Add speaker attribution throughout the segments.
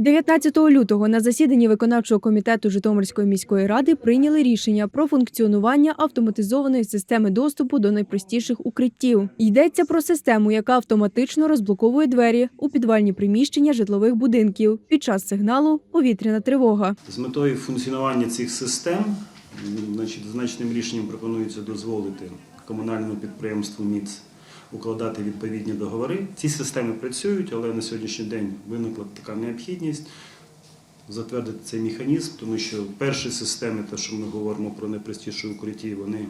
Speaker 1: 19 лютого на засіданні виконавчого комітету Житомирської міської ради прийняли рішення про функціонування автоматизованої системи доступу до найпростіших укриттів. Йдеться про систему, яка автоматично розблоковує двері у підвальні приміщення житлових будинків під час сигналу повітряна тривога.
Speaker 2: З метою функціонування цих систем, значить, значним рішенням пропонується дозволити комунальному підприємству МІЦ укладати відповідні договори. Ці системи працюють, але на сьогоднішній день виникла така необхідність затвердити цей механізм, тому що перші системи, те, що ми говоримо про найпростіші укритті, вони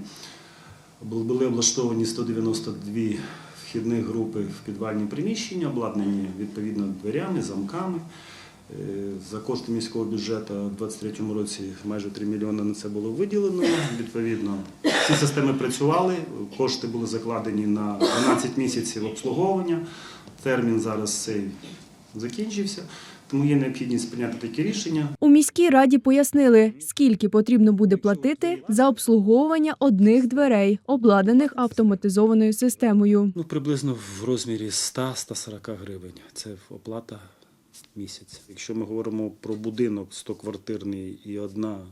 Speaker 2: були облаштовані 192 вхідних групи в підвальні приміщення, обладнані відповідно дверями, замками. Е, За кошти міського бюджету у 2023 році майже 3 мільйони на це було виділено. Відповідно, ці системи працювали, кошти були закладені на 12 місяців обслуговування. Термін зараз цей закінчився, тому є необхідність прийняти таке рішення.
Speaker 1: У міській раді пояснили, скільки потрібно буде платити за обслуговування одних дверей, обладнаних автоматизованою системою.
Speaker 2: Ну, приблизно в розмірі 100-140 гривень. Це оплата місяць. Якщо ми говоримо про будинок 100-квартирний і одна,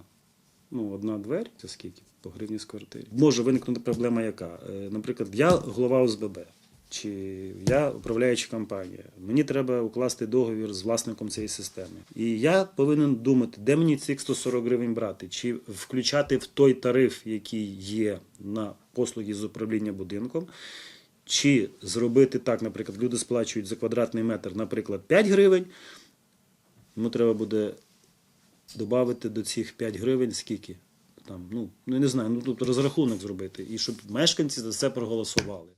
Speaker 2: ну, одна двері, це скільки? По гривні з квартири. Може виникнути проблема яка? Е, Наприклад, я голова ОСББ. Чи я управляюча компанія, мені треба укласти договір з власником цієї системи. І я повинен думати, де мені цих 140 гривень брати, чи включати в той тариф, який є на послуги з управління будинком, чи зробити так, наприклад, люди сплачують за квадратний метр, наприклад, 5 гривень, йому треба буде додати до цих 5 гривень скільки? Там, ну, ну, не знаю, ну тут розрахунок зробити, і щоб мешканці за це проголосували.